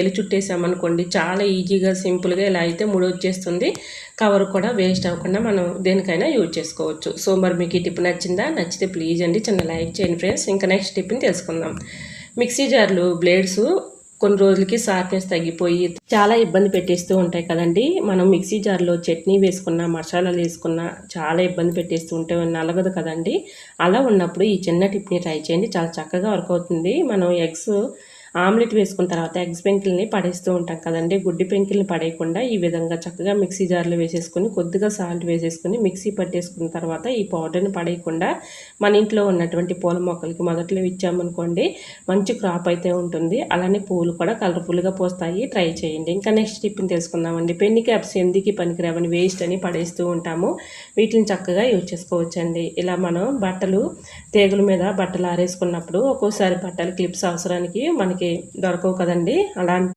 వేలు చుట్టేసామనుకోండి చాలా ఈజీగా సింపుల్గా ఇలా అయితే ముడి వచ్చేస్తుంది. కవర్ కూడా వేస్ట్ అవ్వకుండా మనం దేనికైనా యూజ్ చేసుకోవచ్చు. సో మరి మీకు ఈ టిప్ నచ్చిందా? నచ్చితే ప్లీజ్ అండి చిన్న లైక్ చేయండి ఫ్రెండ్స్. ఇంకా నెక్స్ట్ టిప్ని తెలుసుకుందాం. మిక్సీ జార్లు బ్లేడ్స్ కొన్ని రోజులకి షార్ప్నెస్ తగ్గిపోయి చాలా ఇబ్బంది పెట్టేస్తూ ఉంటాయి కదండి. మనం మిక్సీ జార్లో చట్నీ వేసుకున్న మసాలాలు వేసుకున్న చాలా ఇబ్బంది పెట్టేస్తూ ఉంటే నలగదు కదండి. అలా ఉన్నప్పుడు ఈ చిన్న టిప్ని ట్రై చేయండి. చాలా చక్కగా వర్క్ అవుతుంది. మనం ఎగ్స్ ఆమ్లెట్ వేసుకున్న తర్వాత ఎగ్స్ పెంకిల్ని పడేస్తూ ఉంటాం కదండి. గుడ్డి పెంకిల్ని పడేయకుండా ఈ విధంగా చక్కగా మిక్సీ జార్లో వేసేసుకొని కొద్దిగా సాల్ట్ వేసేసుకొని మిక్సీ పట్టేసుకున్న తర్వాత ఈ పౌడర్ని పడేయకుండా మన ఇంట్లో ఉన్నటువంటి పూల మొక్కలకి మొదట్లో ఇచ్చామనుకోండి మంచి క్రాప్ అయితే ఉంటుంది. అలానే పూలు కూడా కలర్ఫుల్గా పోస్తాయి. ట్రై చేయండి. ఇంకా నెక్స్ట్ టిప్ని తెలుసుకుందామండి. పెన్ని క్యాప్స్ ఎందుకు పనికిరావని వేస్ట్ అని పడేస్తూ ఉంటాము. వీటిని చక్కగా యూజ్ చేసుకోవచ్చండి. ఇలా మనం బట్టలు తీగల మీద బట్టలు ఆరేసుకున్నప్పుడు ఒక్కోసారి బట్టలు క్లిప్స్ అవసరానికి మనకి మనకి దొరకవు కదండి. అలాంటి